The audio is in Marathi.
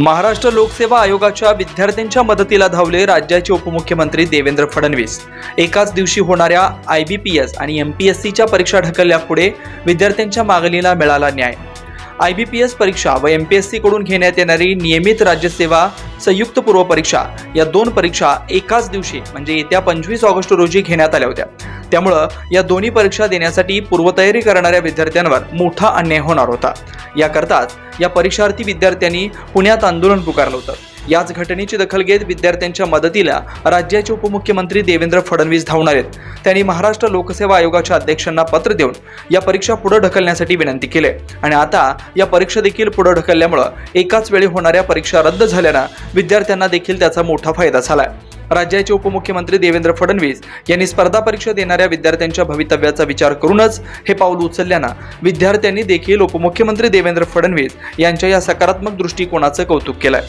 महाराष्ट्र लोकसेवा आयोगाच्या विद्यार्थ्यांच्या मदतीला धावले राज्याचे उपमुख्यमंत्री देवेंद्र फडणवीस. एकाच दिवशी होणाऱ्या आय बी पी एस आणि एम पी एस सीच्या परीक्षा ढकलल्यापुढे विद्यार्थ्यांच्या मागणीला मिळाला न्याय. आय बी पी एस परीक्षा व एम पी एस सीकडून घेण्यात येणारी नियमित राज्यसेवा संयुक्त पूर्व परीक्षा या दोन परीक्षा एकाच दिवशी म्हणजे येत्या पंचवीस ऑगस्ट रोजी घेण्यात आल्या होत्या. त्यामुळं या दोन्ही परीक्षा देण्यासाठी पूर्वतयारी करणाऱ्या विद्यार्थ्यांवर मोठा अन्याय होणार होता. याकरताच या परीक्षार्थी विद्यार्थ्यांनी पुण्यात आंदोलन पुकारलं होतं. याच घटनेची दखल घेत विद्यार्थ्यांच्या मदतीला राज्याचे उपमुख्यमंत्री देवेंद्र फडणवीस धावणार आहेत. त्यांनी महाराष्ट्र लोकसेवा आयोगाच्या अध्यक्षांना पत्र देऊन या परीक्षा पुढे ढकलण्यासाठी विनंती केली. आणि आता या परीक्षा देखील पुढे ढकलल्यामुळं एकाच वेळी होणाऱ्या परीक्षा रद्द झाल्यानं विद्यार्थ्यांना देखील त्याचा मोठा फायदा झाला राज्याचे उपमुख्यमंत्री देवेंद्र फडणवीस यांनी स्पर्धा परीक्षा देणाऱ्या विद्यार्थ्यांच्या भवितव्याचा विचार करूनच हे पाऊल उचलल्यानं विद्यार्थ्यांनी देखील उपमुख्यमंत्री देवेंद्र फडणवीस यांच्या या सकारात्मक दृष्टिकोनाचं कौतुक केलंय.